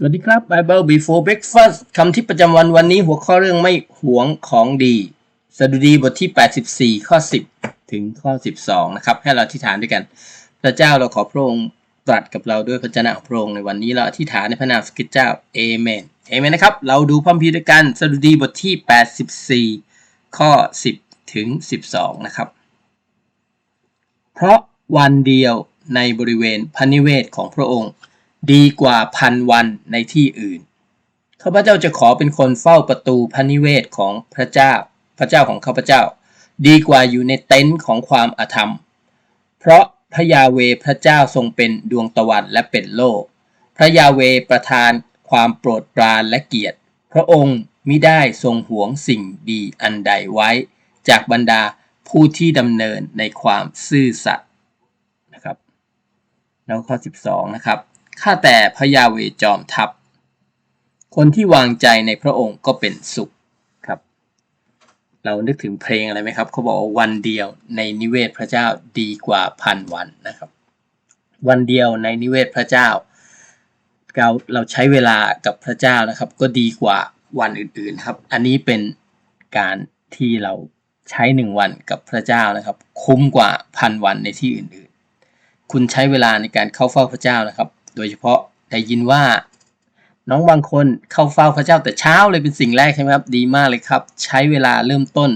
สวัสดีครับ Bible Before Breakfast คำที่ประจำวันวันนี้หัวข้อเรื่องไม่หวงของดีสดุดีบทที่ 84 ข้อ 10 ถึงข้อ 12 นะครับ ให้เราอธิษฐานด้วยกัน พระเจ้าเราขอพระองค์ตรัสกับเราด้วยพระเจ้าของพระองค์ในวันนี้เราอธิษฐานในพระนามสกิจเจ้าเอเมนเอเมนนะครับ เราดูพระคัมภีร์ด้วยกันสดุดีบทที่ 84 ข้อ 10 ถึง 12 นะครับ เพราะวันเดียวในบริเวณพระนิเวศของพระองค์ ดีกว่าพันวันในที่อื่น ข้าพเจ้าจะขอเป็นคนเฝ้าประตูพระนิเวศของพระเจ้า พระเจ้าของข้าพเจ้า ดีกว่าอยู่ในเต็นท์ของความอาธรรม เพราะพระยาเวพระเจ้าทรงเป็นดวงตะวันและเป็นโลก พระยาเวประทานความโปรดปรานและเกียรติ พระองค์มิได้ทรงหวงสิ่งดีอันใดไว้ จากบรรดาผู้ที่ดำเนินในความซื่อสัตย์นะครับ แล้วข้อ 12 นะครับ ข้าแต่พระยาเวจอมทัพ คนที่วางใจในพระองค์ก็เป็นสุขครับ เรานึกถึงเพลงอะไรไหมครับเขาบอกว่าวันเดียวในนิเวศพระเจ้าดีกว่าพันวันนะครับ วันเดียวในนิเวศพระเจ้า เราเราใช้เวลากับพระเจ้านะครับ ก็ดีกว่าวันอื่นๆครับ อันนี้เป็นการที่เราใช้หนึ่งวันกับพระเจ้านะครับ คุ้มกว่าพันวันในที่อื่นๆ คุณใช้เวลาในการเข้าเฝ้าพระเจ้านะครับ โดยเฉพาะได้ยินว่า น้องบางคนเข้าเฝ้าพระเจ้าแต่เช้าเลยเป็นสิ่งแรกใช่ไหมครับ ดีมากเลยครับ ใช้เวลาเริ่มต้น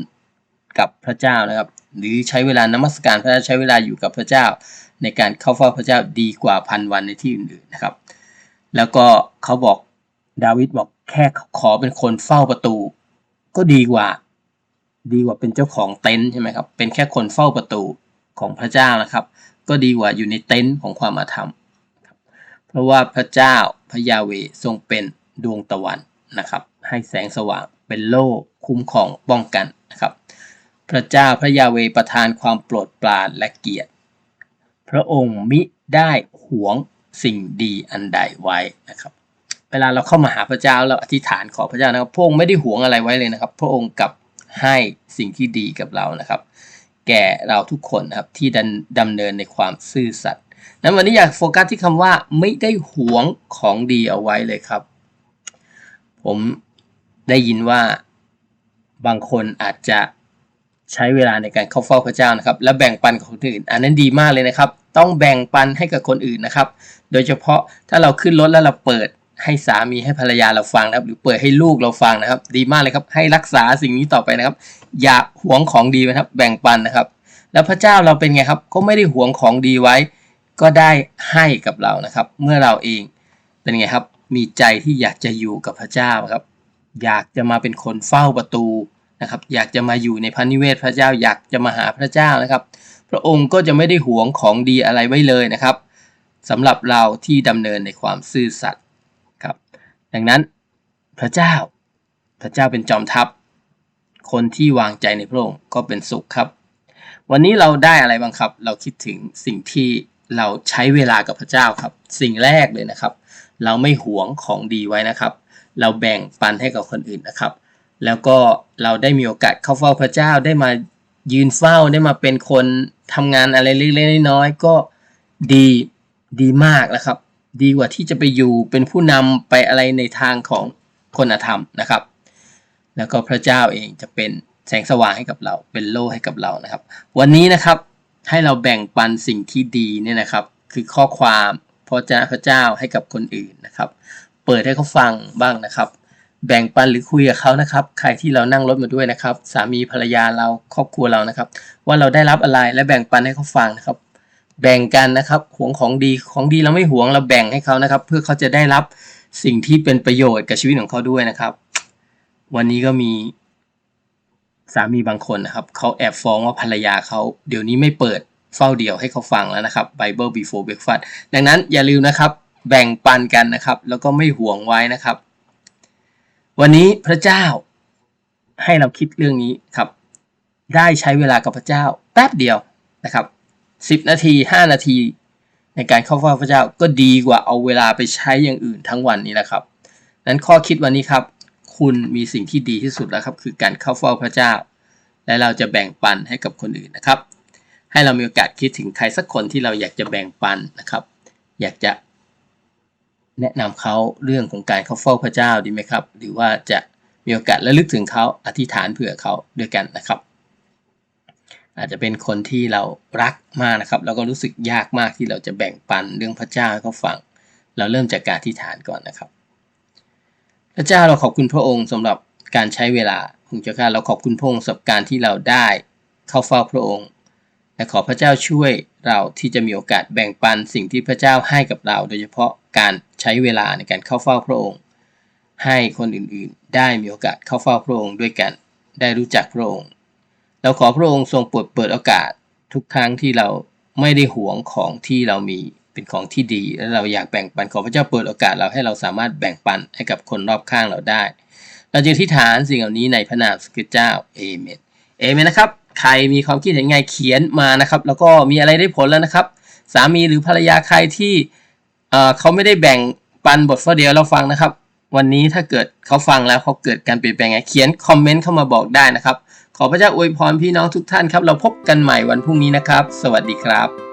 กับพระเจ้านะครับ หรือใช้เวลานมัสการพระเจ้าใช้เวลาอยู่กับพระเจ้า ในการเข้าเฝ้าพระเจ้าดีกว่าพันวันในที่อื่นๆนะครับ แล้วก็เขาบอกดาวิดบอกแค่ขอเป็นคนเฝ้าประตู ก็ดีกว่า ดีกว่าเป็นเจ้าของเต็นท์ใช่ไหมครับเป็นแค่คนเฝ้าประตูของพระเจ้านะครับ ก็ดีกว่าอยู่ในเต็นท์ของความอาธรรม เพราะว่าพระเจ้าพระยาเวทรงเป็นดวงตะวันนะครับ ให้แสงสว่างเป็นโล่คุ้มครองป้องกันนะครับ พระเจ้าพระยาเวประทานความโปรดปรานและเกียรติ พระองค์มิได้หวงสิ่งดีอันใดไว้นะครับเวลาเราเข้ามาหาพระเจ้าเราอธิษฐานขอพระเจ้านะครับพระองค์ไม่ได้หวงอะไรไว้เลยนะครับ พระองค์กลับให้สิ่งที่ดีกับเรานะครับ แก่เราทุกคนนะครับที่ดำดำเนินในความซื่อสัตย์ นั้นวันนี้อยากโฟกัสที่คำว่าไม่ได้หวงของดีเอาไว้เลยครับ ผมได้ยินว่าบางคนอาจจะใช้เวลาในการเข้าเฝ้าพระเจ้านะครับ และแบ่งปันกับคนอื่น อันนั้นดีมากเลยนะครับ ต้องแบ่งปันให้กับคนอื่นนะครับ โดยเฉพาะถ้าเราขึ้นรถแล้วเราเปิดให้สามีให้ภรรยาเราฟังนะครับ หรือเปิดให้ลูกเราฟังนะครับ ดีมากเลยครับ ให้รักษาสิ่งนี้ต่อไปนะครับ อย่าหวงของดีนะครับ แบ่งปันนะครับ แล้วพระเจ้าเราเป็นไงครับ ก็ไม่ได้หวงของดีไว้ ก็ได้ให้กับเรานะครับ เมื่อเราเองเป็นไงครับ มีใจที่อยากจะอยู่กับพระเจ้าครับ อยากจะมาเป็นคนเฝ้าประตูนะครับ อยากจะมาอยู่ในพระนิเวศพระเจ้า อยากจะมาหาพระเจ้านะครับ พระองค์ก็จะไม่ได้หวงของดีอะไรไว้เลยนะครับสำหรับเราที่ดำเนินในความซื่อสัตย์ครับ ดังนั้นพระเจ้า พระเจ้าเป็นจอมทัพ คนที่วางใจในพระองค์ก็เป็นสุขครับ วันนี้เราได้อะไรบ้างครับ เราคิดถึงสิ่งที่ เราใช้เวลากับพระเจ้าครับ สิ่งแรกเลยนะครับ เราไม่หวงของดีไว้นะครับ เราแบ่งปันให้กับคนอื่นนะครับ แล้วก็เราได้มีโอกาสเข้าเฝ้าพระเจ้าได้มายืนเฝ้าได้มาเป็นคนทำงานอะไรเล็กๆน้อยๆก็ดีดีมากนะครับ ดีกว่าที่จะไปอยู่เป็นผู้นำไปอะไรในทางของคนธรรมนะครับ แล้วก็พระเจ้าเองจะเป็นแสงสว่างให้กับเรา เป็นโล่ให้กับเรานะครับ วันนี้นะครับ ให้เราแบ่งปันสิ่งที่ดีเนี่ยนะครับ คือข้อความพระเจ้าพระเจ้าให้กับคนอื่นนะครับ เปิดให้เขาฟังบ้างนะครับ แบ่งปันหรือคุยกับเขานะครับ ใครที่เรานั่งรถมาด้วยนะครับ สามีภรรยาเราครอบครัวเรานะครับ ว่าเราได้รับอะไรและแบ่งปันให้เขาฟังนะครับ แบ่งกันนะครับหวงของดีของดีเราไม่หวงเราแบ่งให้เขานะครับ เพื่อเขาจะได้รับสิ่งที่เป็นประโยชน์กับชีวิตของเขาด้วยนะครับ วันนี้ก็มี สามีบางคนนะครับเขาแอบฟ้องว่าภรรยาเขาเดี๋ยวนี้ไม่เปิดเฝ้าเดี่ยวให้เขาฟังแล้วนะครับ Bible before breakfast ดังนั้นอย่าลืมนะครับ แบ่งปันกันนะครับ แล้วก็ไม่ห่วงไว้นะครับ วันนี้พระเจ้าให้เราคิดเรื่องนี้ครับ ได้ใช้เวลากับพระเจ้าแป๊บเดียวนะครับ 10 นาที 5 นาที ในการเข้าเฝ้าพระเจ้าก็ดีกว่าเอาเวลาไปใช้อย่างอื่นทั้งวันนี้นะครับนั้นข้อคิดวันนี้ครับ คุณมีสิ่งที่ดีที่สุดแล้วครับ คือการเข้าเฝ้าพระเจ้า และเราจะแบ่งปันให้กับคนอื่นนะครับ ให้เรามีโอกาสคิดถึงใครสักคนที่เราอยากจะแบ่งปันนะครับ อยากจะแนะนำเขาเรื่องของการเข้าเฝ้าพระเจ้าดีไหมครับ หรือว่าจะมีโอกาสระลึกถึงเขาอธิษฐานเผื่อเขาด้วยกันนะครับ อาจจะเป็นคนที่เรารักมากนะครับ แล้วก็รู้สึกยากมากที่เราจะแบ่งปันเรื่องพระเจ้าให้เขาฟัง เราเริ่มจากการอธิษฐานก่อนนะครับ พระเจ้าเราขอบคุณพระองค์สำหรับการใช้เวลาคุณเจ้าข้าเราขอบคุณพระองค์สำหรับการที่เราได้เข้าเฝ้าพระองค์ และขอพระเจ้าช่วยเราที่จะมีโอกาสแบ่งปันสิ่งที่พระเจ้าให้กับเรา โดยเฉพาะการใช้เวลาในการเข้าเฝ้าพระองค์ ให้คนอื่นๆ ได้มีโอกาสเข้าเฝ้าพระองค์ด้วยกัน ได้รู้จักพระองค์ เราขอพระองค์ทรงโปรดเปิดโอกาสทุกครั้งที่เราไม่ได้หวงของที่เรามี เป็นของที่ดี และเราอยากแบ่งปันขอพระเจ้าเปิดโอกาสเราให้เราสามารถแบ่งปันให้กับคนรอบข้างเราได้ เราจึงที่ฐานสิ่งเหล่านี้ในพระนามพระเจ้าเอเมนเอเมนนะครับ ใครมีความคิดเห็นไงเขียนมานะครับ แล้วก็มีอะไรได้ผลแล้วนะครับ สามีหรือภรรยาใครที่เเขาไม่ได้แบ่งปันบทฟอเดียวเราฟังนะครับ วันนี้ถ้าเกิดเขาฟังแล้วเขาเกิดการเปลี่ยนแปลงไงเขียนคอมเมนต์เข้ามาบอกได้นะครับ ขอพระเจ้าอวยพรพี่น้องทุกท่านครับ เราพบกันใหม่วันพรุ่งนี้นะครับ สวัสดีครับ